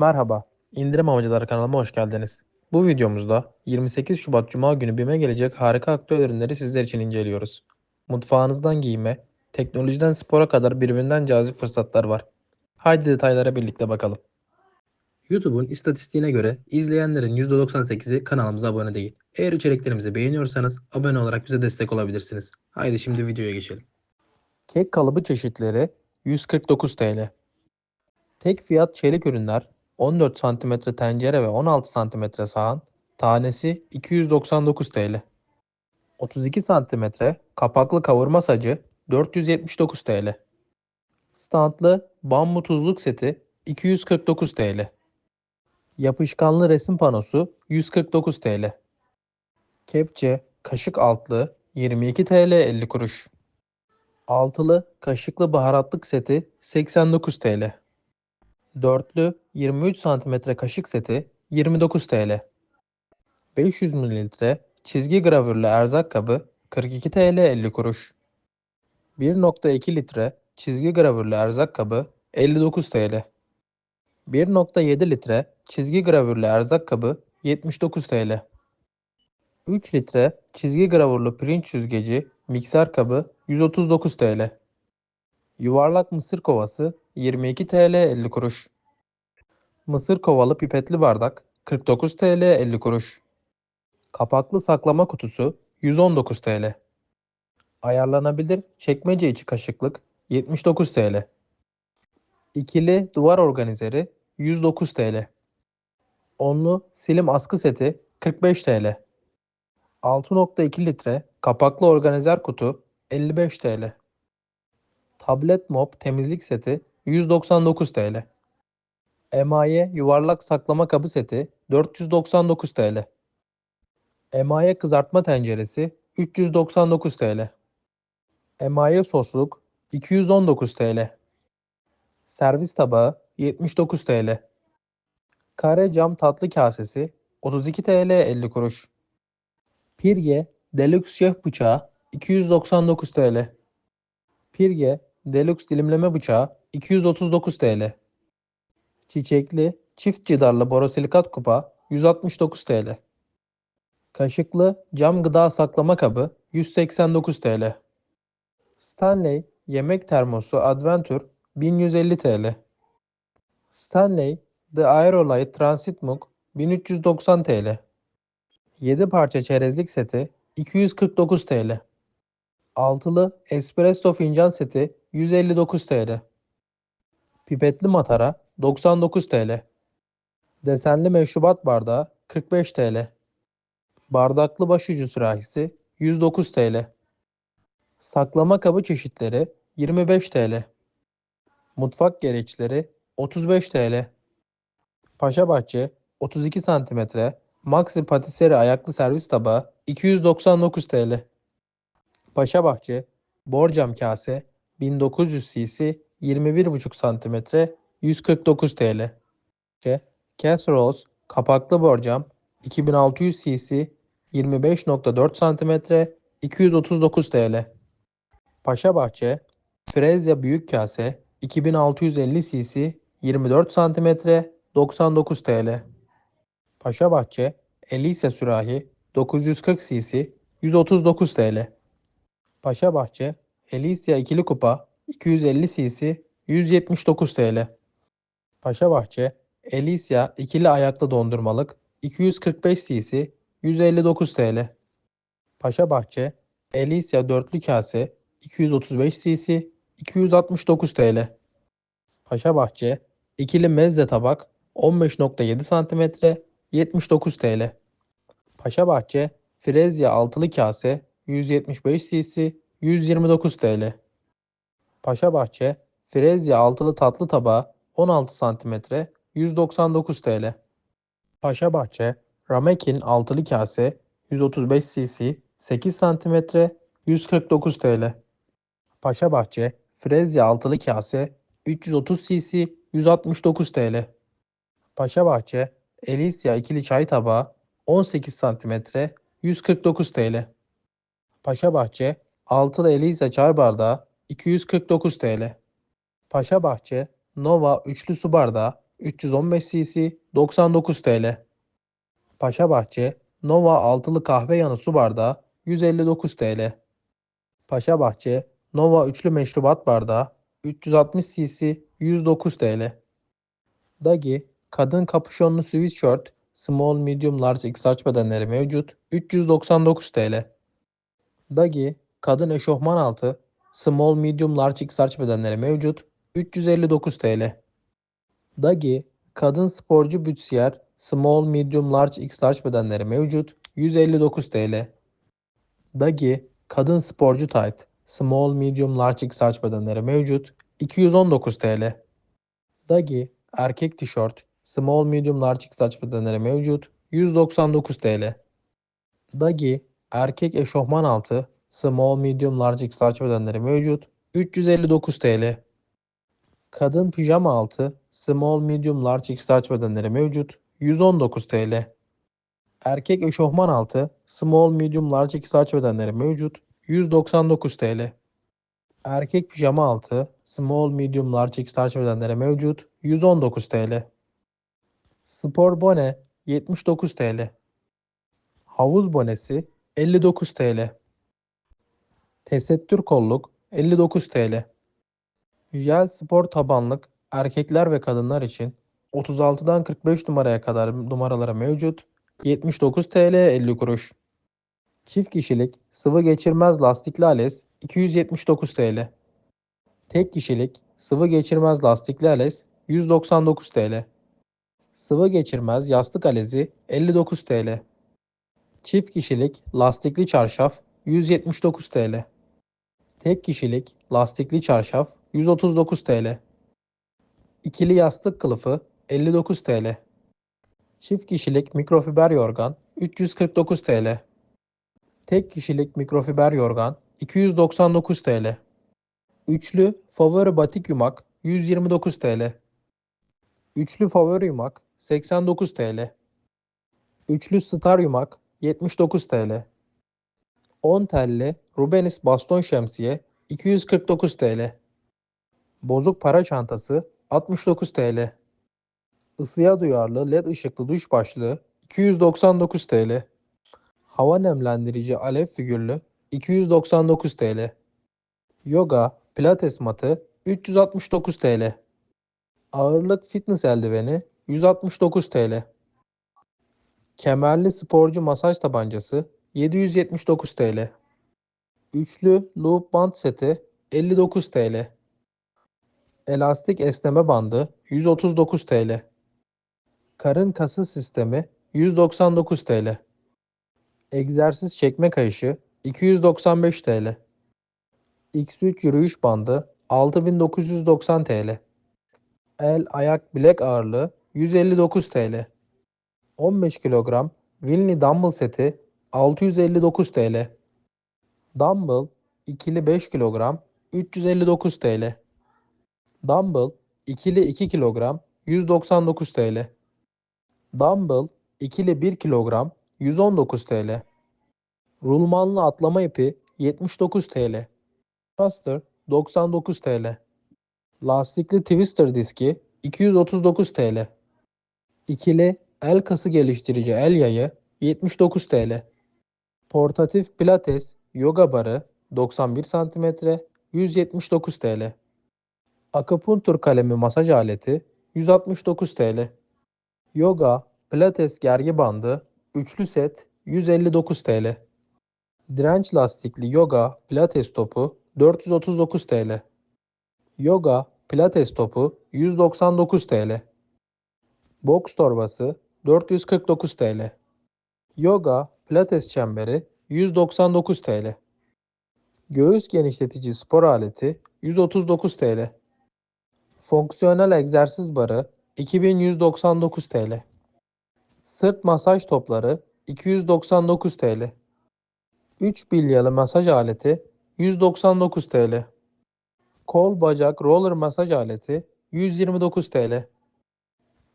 Merhaba, İndirim Amacıları kanalıma hoş geldiniz. Bu videomuzda 28 Şubat Cuma günü BİM'e gelecek harika aktüel ürünleri sizler için inceliyoruz. Mutfağınızdan giyime, teknolojiden spora kadar birbirinden cazip fırsatlar var. Haydi detaylara birlikte bakalım. YouTube'un istatistiğine göre izleyenlerin %98'i kanalımıza abone değil. Eğer içeriklerimizi beğeniyorsanız abone olarak bize destek olabilirsiniz. Haydi şimdi videoya geçelim. Kek kalıbı çeşitleri 149 TL. Tek fiyat çelik ürünler 14 cm tencere ve 16 cm sahan tanesi 299 TL. 32 cm kapaklı kavurma sacı 479 TL. Standlı bambu tuzluk seti 249 TL. Yapışkanlı resim panosu 149 TL. Kepçe kaşık altlı 22 TL 50 kuruş. Altılı kaşıklı baharatlık seti 89 TL. Dörtlü 23 cm kaşık seti 29 TL. 500 ml çizgi gravürlü erzak kabı 42 TL 50 kuruş. 1.2 litre çizgi gravürlü erzak kabı 59 TL. 1.7 litre çizgi gravürlü erzak kabı 79 TL. 3 litre çizgi gravürlü pirinç süzgeci mikser kabı 139 TL. Yuvarlak mısır kovası 22 TL 50 kuruş. Mısır kovalı pipetli bardak 49 TL 50 kuruş. Kapaklı saklama kutusu 119 TL. Ayarlanabilir çekmece içi kaşıklık 79 TL. İkili duvar organizeri 109 TL. Onlu silim askı seti 45 TL. 6.2 litre kapaklı organizer kutu 55 TL. Tablet mop temizlik seti 199 TL. Emaye yuvarlak saklama kabı seti 499 TL. Emaye kızartma tenceresi 399 TL. Emaye sosluk 219 TL. Servis tabağı 79 TL. Kare cam tatlı kasesi 32 TL 50 kuruş. Pirye Deluxe Şef bıçağı 299 TL. Pirye Deluxe dilimleme bıçağı 239 TL. Çiçekli çift cidarlı borosilikat kupa 169 TL. Kaşıklı cam gıda saklama kabı 189 TL. Stanley yemek termosu Adventure 1150 TL. Stanley The Aerolite Transit Mug 1390 TL. 7 parça çerezlik seti 249 TL. Altılı espresso fincan seti 159 TL. Pipetli matara 99 TL. Desenli meşrubat bardağı 45 TL. Bardaklı başucu sürahisi 109 TL. Saklama kabı çeşitleri 25 TL. Mutfak gereçleri 35 TL. Paşabahçe 32 cm Maxi Patisserie ayaklı servis tabağı 299 TL. Paşabahçe borcam kase 1900 cc 21,5 cm 149 TL. Casseroles kapaklı borcam 2600 cc 25.4 cm 239 TL. Paşabahçe Frezya büyük kase 2650 cc 24 cm 99 TL. Paşabahçe Elisa sürahi 940 cc 139 TL. Paşabahçe Elisia ikili kupa 250 cc 179 TL. Paşabahçe Elisia ikili ayaklı dondurmalık 245 cc 159 TL. Paşabahçe Elisia dörtlü kase 235 cc 269 TL. Paşabahçe ikili mezze tabak 15.7 cm 79 TL. Paşabahçe Frezya altılı kase 175 cc 129 TL. Paşabahçe Frezya altılı tatlı tabağı 16 cm 199 TL. Paşabahçe Ramekin altılı kase 135 cc 8 cm 149 TL. Paşabahçe Frezya altılı kase 330 cc 169 TL. Paşabahçe Elisia ikili çay tabağı 18 cm 149 TL. Paşabahçe altılı Elisa çay bardağı 249 TL. Paşabahçe Nova üçlü su bardağı 315 cc 99 TL. Paşabahçe Nova altılı kahve yanı su bardağı 159 TL. Paşabahçe Nova üçlü meşrubat bardağı 360 cc 109 TL. Dagi kadın kapüşonlu sweatshirt small medium large XL bedenleri mevcut 399 TL. Dagi kadın eşofman altı small medium large XL bedenleri mevcut 359 TL. Dagi kadın sporcu bütsiyer small medium large X large bedenleri mevcut 159 TL. Dagi kadın sporcu tight small medium large X large bedenleri mevcut 219 TL. Dagi erkek tişört small medium large X large bedenleri mevcut 199 TL. Dagi erkek eşofman altı small medium large X bedenleri mevcut 359 TL. Kadın pijama altı small medium large X bedenleri mevcut 119 TL. Erkek eşofman altı small medium large X bedenleri mevcut 199 TL. Erkek pijama altı small medium large X bedenleri mevcut 119 TL. Spor bone 79 TL. Havuz bonesi 59 TL. Tesettür kolluk 59 TL. Jel spor tabanlık erkekler ve kadınlar için 36'dan 45 numaraya kadar numaralara mevcut 79 TL 50 kuruş. Çift kişilik sıvı geçirmez lastikli ales 279 TL. Tek kişilik sıvı geçirmez lastikli ales 199 TL. Sıvı geçirmez yastık alezi 59 TL. Çift kişilik lastikli çarşaf 179 TL. Tek kişilik lastikli çarşaf 139 TL. İkili yastık kılıfı 59 TL. Çift kişilik mikrofiber yorgan 349 TL. Tek kişilik mikrofiber yorgan 299 TL. Üçlü favori batik yumak 129 TL. Üçlü favori yumak 89 TL. Üçlü star yumak 79 TL. 10 telli Rubenis baston şemsiye 249 TL. Bozuk para çantası 69 TL. Isıya duyarlı led ışıklı duş başlığı 299 TL. Hava nemlendirici alev figürlü 299 TL. Yoga pilates matı 369 TL. Ağırlık fitness eldiveni 169 TL. Kemerli sporcu masaj tabancası 779 TL. Üçlü loop band seti 59 TL. Elastik esneme bandı 139 TL. Karın kası sistemi 199 TL. Egzersiz çekme kayışı 295 TL. X3 yürüyüş bandı 6990 TL. El ayak bilek ağırlığı 159 TL. 15 kilogram Wilny dumbbell seti 659 TL. Dumbbell ikili 5 kilogram 359 TL. Dumbbell ikili 2 kilogram 199 TL. Dumbbell ikili 1 kilogram 119 TL. Rulmanlı atlama ipi 79 TL. Caster 99 TL. Lastikli twister diski 239 TL. İkili el kası geliştirici el yayı 79 TL. Portatif pilates yoga barı 91 cm 179 TL. Akupunktur kalemi masaj aleti 169 TL. Yoga pilates gergi bandı üçlü set 159 TL. Direnç lastikli yoga pilates topu 439 TL. Yoga pilates topu 199 TL. Boks torbası 449 TL. Yoga pilates çemberi 199 TL. Göğüs genişletici spor aleti 139 TL. Fonksiyonel egzersiz barı 2199 TL. Sırt masaj topları 299 TL. 3 bilyalı masaj aleti 199 TL. Kol bacak roller masaj aleti 129 TL.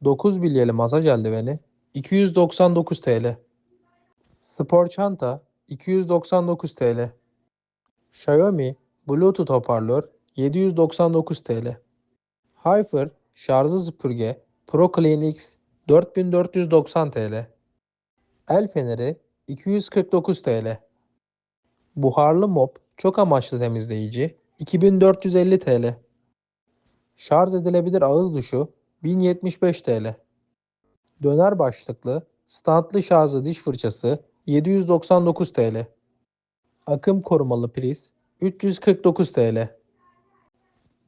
9 bilyalı masaj eldiveni 299 TL. Spor çanta 299 TL. Xiaomi Bluetooth hoparlör 799 TL. Hyper şarjlı süpürge ProClean X 4490 TL. El feneri 249 TL. Buharlı mop çok amaçlı temizleyici 2450 TL. Şarj edilebilir ağız duşu 1075 TL. Döner başlıklı standlı şarjlı diş fırçası 799 TL. Akım korumalı priz 349 TL.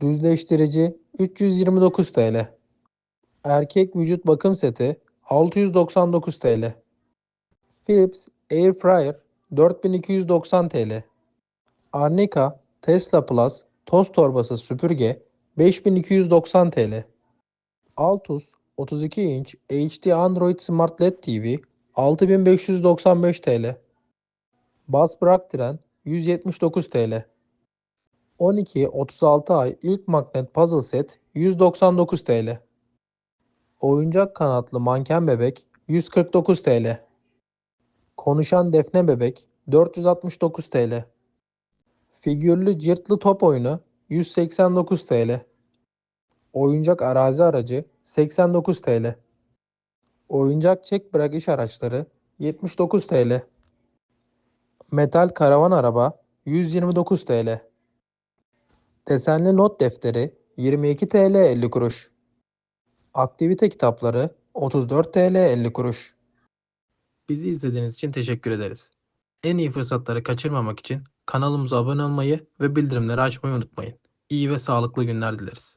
Düzleştirici 329 TL. Erkek vücut bakım seti 699 TL. Philips Air Fryer 4290 TL. Arnica Tesla Plus toz torbası süpürge 5290 TL. Altus 32 inç HD Android Smart LED TV 6595 TL. Bas bırak tren 179 TL. 12-36 ay ilk magnet puzzle set 199 TL. Oyuncak kanatlı manken bebek 149 TL. Konuşan defne bebek 469 TL. Figürlü cırtlı top oyunu 189 TL. Oyuncak arazi aracı 89 TL. Oyuncak çek bırak iş araçları 79 TL. Metal karavan araba 129 TL. Desenli not defteri 22 TL 50 kuruş. Aktivite kitapları 34 TL 50 kuruş. Bizi izlediğiniz için teşekkür ederiz. En iyi fırsatları kaçırmamak için kanalımıza abone olmayı ve bildirimleri açmayı unutmayın. İyi ve sağlıklı günler dileriz.